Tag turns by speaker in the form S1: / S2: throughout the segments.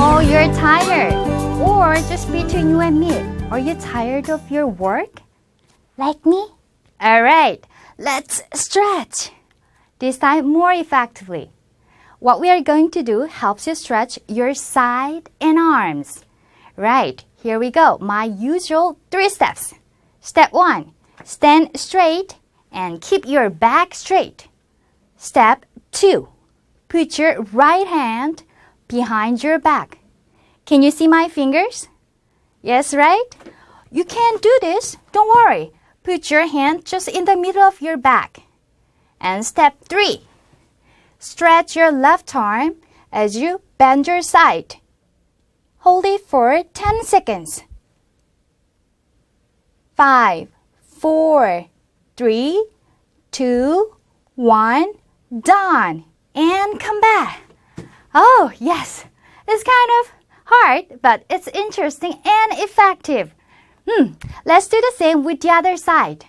S1: Oh, you're tired. Or just between you and me, are you tired of your work? Like me? All right, let's stretch. This time more effectively. What we are going to do helps you stretch your side and arms. Right, here we go. My usual three steps. Step one, stand straight and keep your back straight. Step two, put your right hand behind your back. Can you see my fingers? Yes, right? You can do this. Don't worry. Put your hand just in the middle of your back. And step three, stretch your left arm as you bend your side. Hold it for 10 seconds. Five, four, three, two, one, done. And come back. Oh, yes. It's kind of hard, but it's interesting and effective. Hmm. Let's do the same with the other side.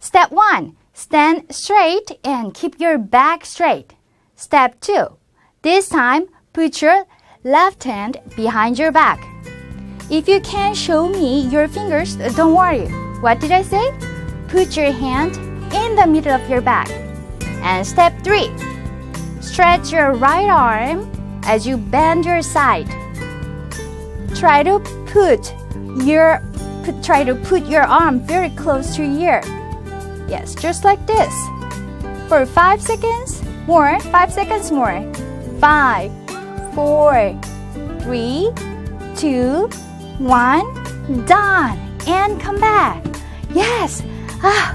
S1: Step 1. Stand straight and keep your back straight. Step 2. This time, put your left hand behind your back. If you can't show me your fingers, uh, don't worry. What did I say? Put your hand in the middle of your back. And step 3. Stretch your right arm as you bend your side. Try to put your try to put your arm very close to your ear. Yes, just like this. For 5 seconds more, 5 seconds more. Five, four, three, two, one, done. And come back. Yes. Ah,